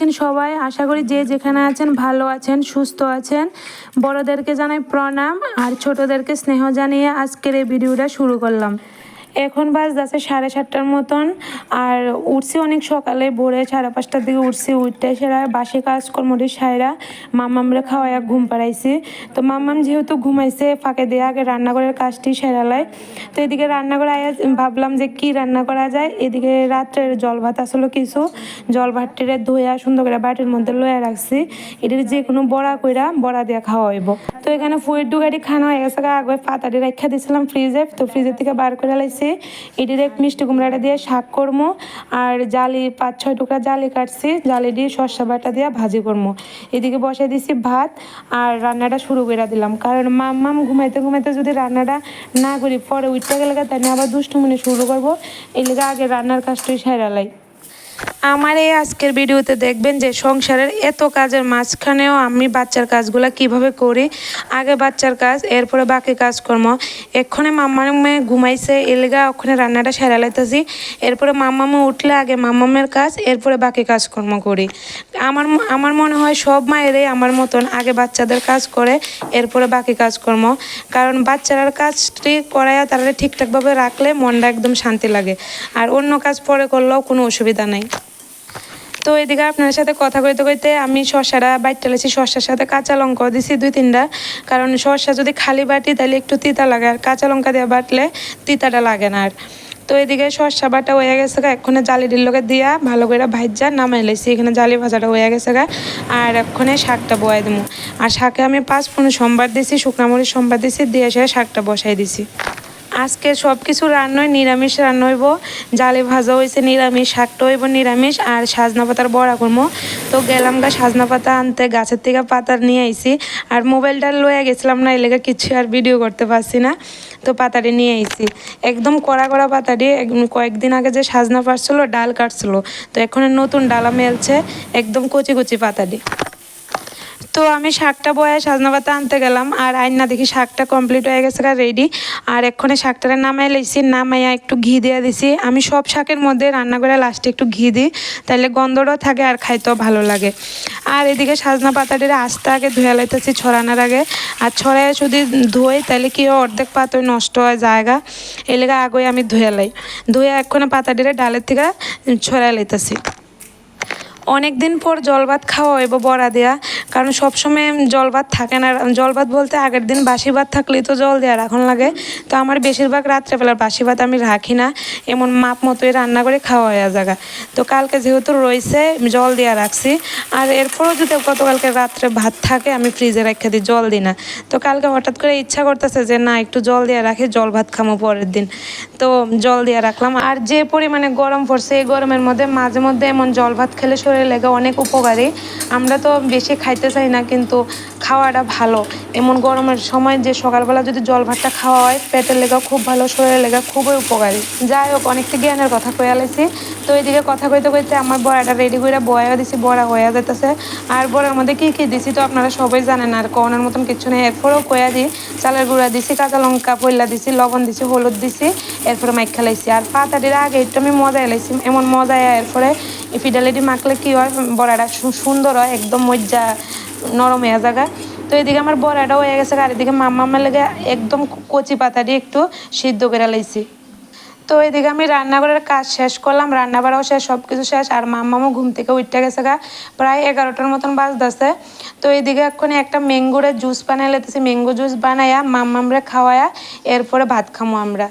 আছেন সবাই। আশা করি যে যেখানে আছেন ভালো আছেন, সুস্থ আছেন। বড়দেরকে জানাই প্রণাম আর ছোটদেরকে স্নেহ জানিয়ে আজকের এই ভিডিওটা শুরু করলাম। এখন বাজ আছে সাড়ে সাতটার মতন, আর উঠছি অনেক সকালে, ভোরে সাড়ে পাঁচটার দিকে উঠছি উঠতে সেরা বাসে কাজকর্মটি সাইরা মাম্মামরে খাওয়াই ঘুম পাড়াইছি। তো মাম্মাম যেহেতু ঘুমাইছে, ফাঁকে দিয়ে আগে রান্নাঘরের কাজটি সেরালায় তো এদিকে রান্নাঘরে আয়া ভাবলাম যে কি রান্না করা যায়। এদিকে রাত্রের জল ভাত আসলো কিছু, জল ভাতটিরে ধুইয়া সুন্দর করে বাটির মধ্যে লয়ে রাখছি। এটির যে কোনো বড়া কইরা বড়া দিয়ে খাওয়া হইব। তো এখানে ফুয়ের ডুগাটি খানা হয়ে গেছে আগে পাতাটি রেখা দিয়েছিলাম ফ্রিজে তো ফ্রিজের থেকে বার করে লাইছি। এটির এক মিষ্টি কুমড়াটা দিয়ে শাক করব আর জালি পাঁচ ছয় টুকরা জালি কাটছি। জালি দিয়ে শসা বাটা দিয়ে ভাজি করব এদিকে বসে দিছি ভাত আর রান্নাটা শুরু করে দিলাম। কারণ মাম মাম ঘুমাইতে ঘুমাইতে যদি রান্নাটা না করি, পরে উঠতে গেলে তাই আবার দুষ্টুমনি শুরু করব। এই লেগে আগে রান্নার কাজটাই সেরালাই আমার এই আজকের ভিডিওতে দেখবেন যে সংসারের এত কাজের মাঝখানেও আমি বাচ্চার কাজগুলো কীভাবে করি? আগে বাচ্চার কাজ, এরপরে বাকি কাজকর্ম। এক্ষণে মাম্মামে ঘুমাইছে, এলগা ওখানে রান্নাটা সেরা লাইতেছি। এরপরে মাম্মামে উঠলে আগে মাম্মামের কাজ, এরপরে বাকি কাজকর্ম করি। আমার আমার মনে হয় সব মায়েরাই আমার মতন আগে বাচ্চাদের কাজ করে, এরপরে বাকি কাজকর্ম। কারণ বাচ্চারার কাজটি করাইয়া তারা ঠিকঠাকভাবে রাখলে মনটা একদম শান্তি লাগে। আর অন্য কাজ পরে করলেও কোনো অসুবিধা নাই। তো এদিকে আপনার সাথে কথা কইতে কইতে আমি শসাটা বাইটটা লেছি। শসার সাথে কাঁচা লঙ্কাও দিছি দুই তিনটা। কারণ শসা যদি খালি বাটি তাহলে একটু তিতা লাগে, আর কাঁচা লঙ্কা দিয়ে বাটলে তিতাটা লাগে না আর। তো এদিকে শসা বাটা হয়ে গেছে গা এক্ষণে জালি ডিল্লোকে দিয়া ভালো করে ভাইজা নামাই লাইছি এখানে জালি ভাজাটা হয়ে গেছে গা, আর এক্ষণে শাকটা বয়াই দেবো আর শাকে আমি পাঁচ পনেরো সোমবার দিছি, শুকনা মরিচ সোমবার দিছি, দিয়ে এসে শাকটা বসাই দিছি। আজকে সব কিছু রান্নায় নিরামিষ রান্না হইব, জালে ভাজা হয়েছে নিরামিষ, শাকটা হইব নিরামিষ আর সাজনা পাতার বড়া করব তো গেলাম গা সাজনা পাতা আনতে, গাছের থেকে পাতা নিয়ে আইছি। আর মোবাইলটা লয়ে গেছিলাম না এলাকা কিছু আর ভিডিও করতে পারছি না। তো পাতাটি নিয়ে আইছি। একদম কড়া কড়া পাতাটি কয়েকদিন আগে যে সাজনা পারছিল ডাল কাটছিল। তো এখন নতুন ডালা মেলছে, একদম কচি কচি পাতাটি। তো আমি শাকটা বয়ে সাজনা পাতা আনতে গেলাম আর আইনা দেখি শাকটা কমপ্লিট হয়ে গেছে রেডি আর এক্ষণে শাকটারে নামাই লাইছি নামাইয়া একটু ঘি দিয়ে দিছি। আমি সব শাকের মধ্যে রান্না করে লাস্টে একটু ঘি দিই তাহলে গন্ধটাও থাকে আর খাইতেও ভালো লাগে। আর এদিকে সাজনা পাতাটিরে আস্তে আগে ধুয়ে লাইতেছি ছড়ানোর আগে। আর ছড়ায় যদি ধুই তাহলে কি হয়, অর্ধেক পাতই নষ্ট হয় জায়গা এই লেগে আগে আমি ধুয়ে লাই। ধুয়ে এক্ষণে পাতাটিরে ডালের থেকে ছড়াই লাইতেছি। অনেক দিন পর জল ভাত খাওয়া হইব বড়া দেয়া। কারণ সবসময় জল ভাত থাকে না। জল ভাত বলতে আগের দিন বাসি ভাত থাকলেই তো জল দেওয়া রাখন লাগে। তো আমার বেশিরভাগ রাত্রেবেলার বাসি ভাত আমি রাখি না। এমন মাপ মতোই রান্না করে খাওয়া হয়ে জায়গা। তো কালকে যেহেতু রয়েছে জল দেওয়া রাখছি। আর এরপরও যদি গতকালকে রাত্রে ভাত থাকে, আমি ফ্রিজে রেখে দিই, জল দিই না। তো কালকে হঠাৎ করে ইচ্ছা করতেছে যে, না, একটু জল দিয়ে রাখি, জল ভাত খামো পরের দিন। তো জল দিয়ে রাখলাম। আর যে পরিমাণে গরম পড়ছে, এই গরমের মধ্যে মাঝে মধ্যে এমন জল ভাত খেলে শরীরে লেগে অনেক উপকারী। আমরা তো বেশি খাইতে চাই না, কিন্তু খাওয়াটা ভালো। এমন গরমের সময় যে সকালবেলা যদি জল ভাতটা খাওয়া হয়, পেটের লেগা খুব ভালো, শরীরের লেগা খুবই উপকারী। যাই হোক, অনেকটা জ্ঞানের কথা কয়ে আলাইছি। তো এইদিকে কথা কইতে কইতে আমার বড়াটা রেডি করে বয়া দিছি, বড়া হয়ে যেতেছে আর বড়ার মধ্যে কী কী দিছি তো আপনারা সবাই জানেন, আর কনের মতন কিছু নেই। এরপরেও কয়া দিই, চালের গুঁড়া দিছি, কাঁচা লঙ্কা পয়লা দিছি, লবণ দিছি, হলুদ দিছি, এরপরে মাইক খেলাইছি আর পাতাটির আগে একটু আমি মজা এলাইছি এমন মজা এরপরে ফিডালিটি মাখলে কী হয়? বড়াটা সুন্দর হয়, একদম মজ্জা, নরম হয়ে জায়গা তো এদিকে আমার বড়াটাও হয়ে গেছে আর এদিকে মাম্মা লেগে একদম কচি পাতাটি একটু সিদ্ধ করে লাইছি। তো এদিকে আমি রান্নাঘরের কাজ শেষ করলাম রান্না বাড়াও শেষ সব কিছু শেষ, আর মাম্মামও ঘুম থেকে উঠতে গেছে গা, প্রায় এগারোটার মতন বাজতেছে। তো এদিকে এক্ষুনি একটা ম্যাঙ্গোরে জুস বানাই লেতেছি, ম্যাঙ্গো জুস বানাইয়া মাম্মামরা খাওয়ায়া, এরপরে ভাত খামো আমরা।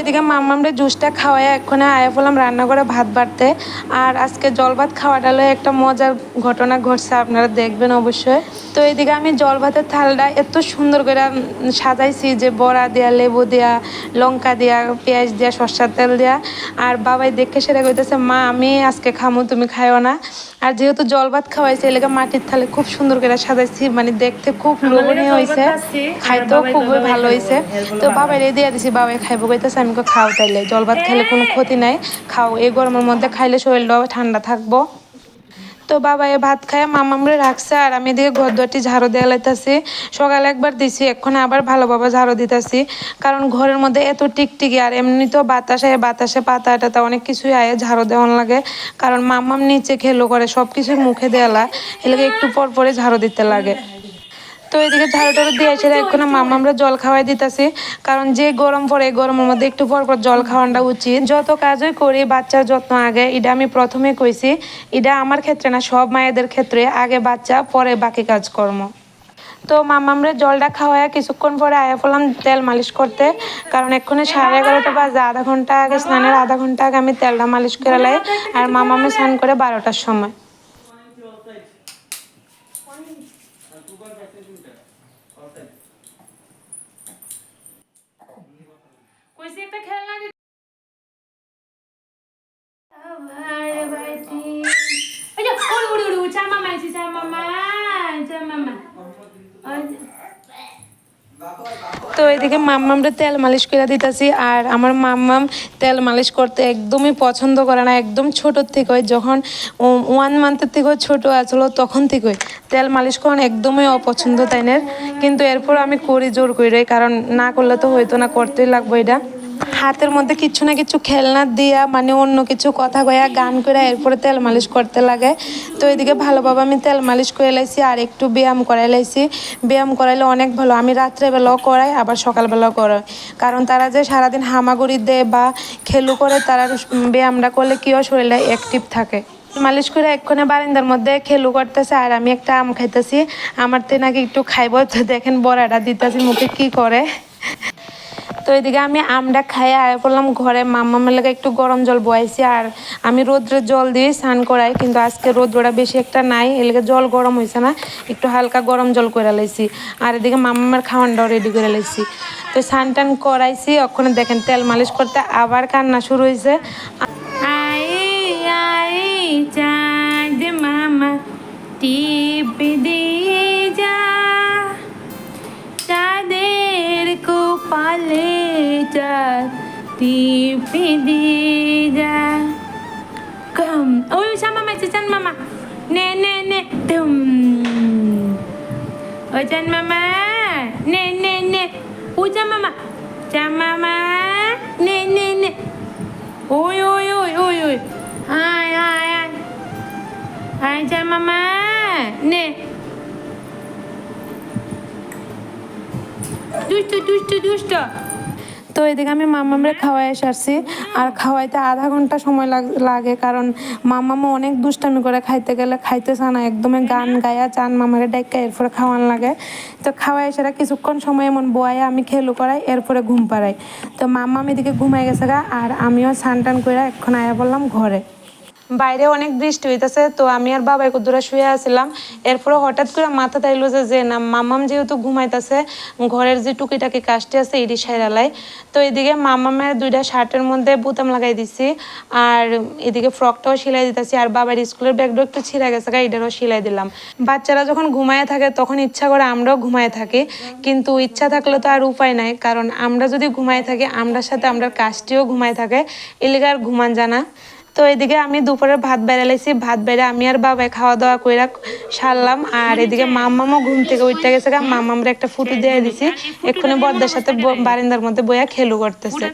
এদিকে মাম্মামরে জুসটা খাওয়াই এক্ষণে আয়া বললাম রান্না করে ভাত বাড়তে। আর আজকে জল ভাত খাওয়াটা হলো একটা মজার ঘটনা ঘটছে আপনারা দেখবেন অবশ্যই। তো এদিকে আমি জল ভাতের থালটা এত সুন্দর করে সাজাইছি যে বড়া দেয়া লেবু দেয়া লঙ্কা দেয়া পেঁয়াজ দেয়া সর্ষার তেল দেয়া। আর বাবাই দেখে সেটা কইতেছে মা আমি আজকে খামো তুমি খাইও না। আর যেহেতু জল ভাত খাওয়াইছে এলাকা মাটির থালে খুব সুন্দর করে সাজাইছি মানে দেখতে খুব লোভনীয় হয়েছে খাইতেও খুবই ভালো হয়েছে তো বাবাই রে দিয়ে দিছি বাবাই খাইবো কইতেছে আমি কই খাও তাইলে। জল ভাত খেলে কোনো ক্ষতি নাই। খাও, এই গরমের মধ্যে খাইলে শরীরটাও ঠান্ডা থাকব। তো বাবা এ ভাত খায় মামামরে রাখছে আর আমি এদিকে ঘর দরটি ঝাড়ু দেওয়া লাইতাছি। সকালে একবার দিছি, এখন আবার ভালোভাবে ঝাড়ু দিতেছি। কারণ ঘরের মধ্যে এত টিকটিকি আর এমনি তো বাতাসে বাতাসে পাতা টাতা অনেক কিছুই আয়ে ঝাড়ু দেওয়ান লাগে। কারণ মামাম নিচে খেলো করে সব কিছু মুখে দেওয়ালা। এলাকা একটু পর পরে ঝাড়ু দিতে লাগে। তো এদিকে ঝাড়ু টাড়ু দিয়ে এসে এখন মামা আমরা জল খাওয়াই দিতেছি। কারণ যে গরম পড়ে গরমের মধ্যে একটু পর পর জল খাওয়ানোটা উচিত। যত কাজই করি, বাচ্চার যত্ন আগে। এটা আমি প্রথমে কইছি, এটা আমার ক্ষেত্রে না, সব মায়েদের ক্ষেত্রে। আগে বাচ্চা, পরে বাকি কাজকর্ম। তো মামামরে জলটা খাওয়ায় কিছুক্ষণ পরে আয়া পড়লাম তেল মালিশ করতে। কারণ এক্ষুনি সাড়ে এগারোটা বাজে। আধা ঘণ্টা আগে, স্নানের আধা ঘণ্টা আগে আমি তেলটা মালিশ করে লাই। আর মামা মামামে স্নান করে বারোটার সময় কইছি একটা খেলনা দিতে আমার বাড়ি ওই যে উড়ি উড়ি উড়ি চা মামা এসে চা মামা চা মামা ওই যে- তো এদিকে মাম্মামরে তেল মালিশ করে দিতেছি, আর আমার মাম্মাম তেল মালিশ করতে একদমই পছন্দ করে না, একদম ছোটোর থেকে যখন ওয়ান মান্থের থেকেও ছোটো আসলো তখন থেকে তেল মালিশ করানো একদমই অপছন্দ তাইনের। কিন্তু এরপর আমি করি জোর করে কারণ না করলে তো হইতো না, করতেই লাগবে এটা। হাতের মধ্যে কিছু না কিছু খেলনা দিয়া মানে অন্য কিছু কথা কয়া, গান করে এরপরে তেল মালিশ করতে লাগে। তো এদিকে ভালোভাবে আমি তেল মালিশ করে লাইছি আর একটু ব্যায়াম করাই লাইছি। ব্যায়াম করাইলে অনেক ভালো। আমি রাত্রেবেলাও করাই, আবার সকালবেলাও করাই। কারণ তারা যে সারাদিন হামাগুড়ি দেয় বা খেলু করে, তারা ব্যায়ামটা করলে কিও শরীরে অ্যাক্টিভ থাকে। মালিশ করে এক্ষণে বারিন্দার মধ্যে খেলু করতেছে আর আমি একটা আম খাইতেছি। আমার তে নাকি একটু খাইব। দেখেন বড়াটা দিতেছি, মুখে কি করে? তো এদিকে আমি আমটা খাই আয় করলাম ঘরে মাম্মামের লেগে একটু গরম জল বয়াইছি, আর আমি রোদ্রে জল দিয়ে স্নান করাই, কিন্তু আজকে রোদ্রটা বেশি একটা নাই এলাকা জল গরম হয়েছে না, একটু হালকা গরম জল করে লাইছি, আর এদিকে মাম্মামের খাওয়ানটাও রেডি করে লাইছি। তো স্নান টান করাইছি ওখানে দেখেন তেল মালিশ করতে আবার কান্না শুরু হয়েছে মামা, টিপ দিয়ে যা। কপালে চাঁদ টিপ দিয়ে যা কম ওই শ্যামা মাইছে চান মামা নে নে নে তুম ও চান মামা নে নে নে ও চা মামা চা মামা নে নে নে Oi, oi, oi, oi, oi. Ai, ai, ai. Ai, cha mama. Ne. Dusto, dusto, dusto. তো এদিকে আমি মামামরে খাওয়াই সারছি আর খাওয়াইতে আধা ঘণ্টা সময় লাগ- কারণ মামামা অনেক দুষ্টামি করে খাইতে গেলে খাইতে না একদমই গান গায়া চান মামাকে ডাইকা এরপরে খাওয়ান লাগে। তো খাওয়াই সেটা কিছুক্ষণ সময় এমন বয়ে আমি খেলু করাই এরপরে ঘুম পাড়াই। তো মাম্মাম এদিকে ঘুমাই গেছে গা আর আমিও স্নান টান করে এক্ষণ আয়া বললাম ঘরে। বাইরে অনেক বৃষ্টি হইতেছে, তো আমি আর বাবা একটু দূরে শুয়ে আছিলাম। এরপরে হঠাৎ করে মাথা তাইলো যে যে না, মামাম যেহেতু ঘুমাইতেছে, ঘরের যে টুকিটাকি কাজটি আছে এটি সাইরালাই তো এদিকে মামামের দুইটা শার্টের মধ্যে বুতাম লাগাই দিছি, আর এদিকে ফ্রকটাও সেলাই দিতেছি, আর বাবার স্কুলের ব্যাগটাও একটু ছিঁড়ে গেছে এটারও সেলাই দিলাম। বাচ্চারা যখন ঘুমায় থাকে, তখন ইচ্ছা করে আমরাও ঘুমায় থাকি। কিন্তু ইচ্ছা থাকলে তো আর উপায় নাই, কারণ আমরা যদি ঘুমায় থাকি, আমরার সাথে আমরার কাজটিও ঘুমায় থাকে। এলিগে আর ঘুমান জানা। তো এদিকে আমি দুপুরে ভাত বেড়ে লাইছি ভাত বেড়ে আমি আর বাবাই খাওয়া দাওয়া কইরা সারলাম। আর এদিকে মামামও ঘুম থেকে উঠতে গেছে মামামরে একটা ফুটু দিয়ে দিছি। এক্ষুনি বদ্দার সাথে বারিন্দার মধ্যে বইয়া খেলু করতেছে।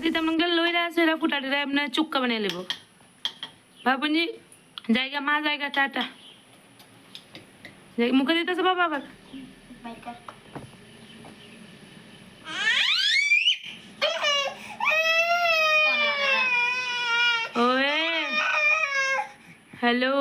চুক্কা নেব। জায়গা মা জায়গা টাটা মুখে দিতেছে বাবা আবার? হ্যালো।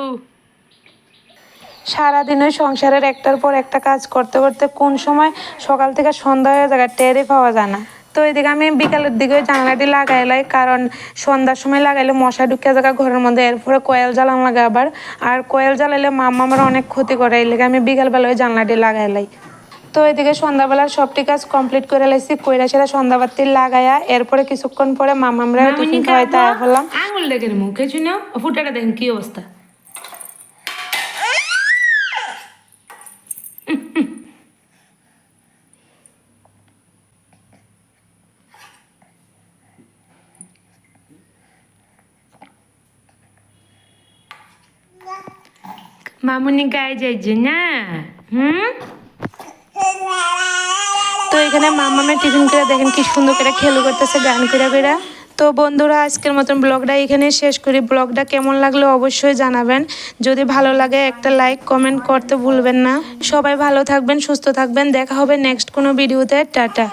সারাদিন ওই সংসারের একটার পর একটা কাজ করতে করতে কোন সময় সকাল থেকে সন্ধ্যা হয়ে যায় টেরই পাওয়া যায় না। তো এদিকে আমি বিকালের দিকে জানলাটি লাগাইলাই কারণ সন্ধ্যার সময় লাগাইলে মশা ঢুকে জায়গা ঘরের মধ্যে এরপরে কয়েল জ্বালান লাগে আবার। আর কয়েল জ্বালাইলে মাম্মা আমার অনেক ক্ষতি করে এই লেগে আমি বিকালবেলা ওই জানলাটি লাগাইলাই তো এদিকে সন্ধ্যাবেলার সবটি কাজ কমপ্লিট করে লাইছি কইরা সেটা সন্ধ্যাবাতি লাগাইয়া এরপরে কিছুক্ষণ পরে মামা আমরা টিফিন খাওয়াইতে আয়া বললাম আঙুল দেখেন মুখে শুনে ফুটাটা দেখেন কি অবস্থা। মামুনি গায়ে যাইছে না? হুম? তো এখানে মামামের টিফিন করে দেখেন কি সুন্দর করে খেলু করতেছে, গান করে করে তো বন্ধুরা, আজকের মতন ব্লগটা এখানে শেষ করি। ব্লগটা কেমন লাগল অবশ্যই জানাবেন। যদি ভালো লাগে একটা লাইক, কমেন্ট করতে ভুলবেন না। সবাই ভালো থাকবেন, সুস্থ থাকবেন। দেখা হবে নেক্সট কোনো ভিডিওতে। টাটা।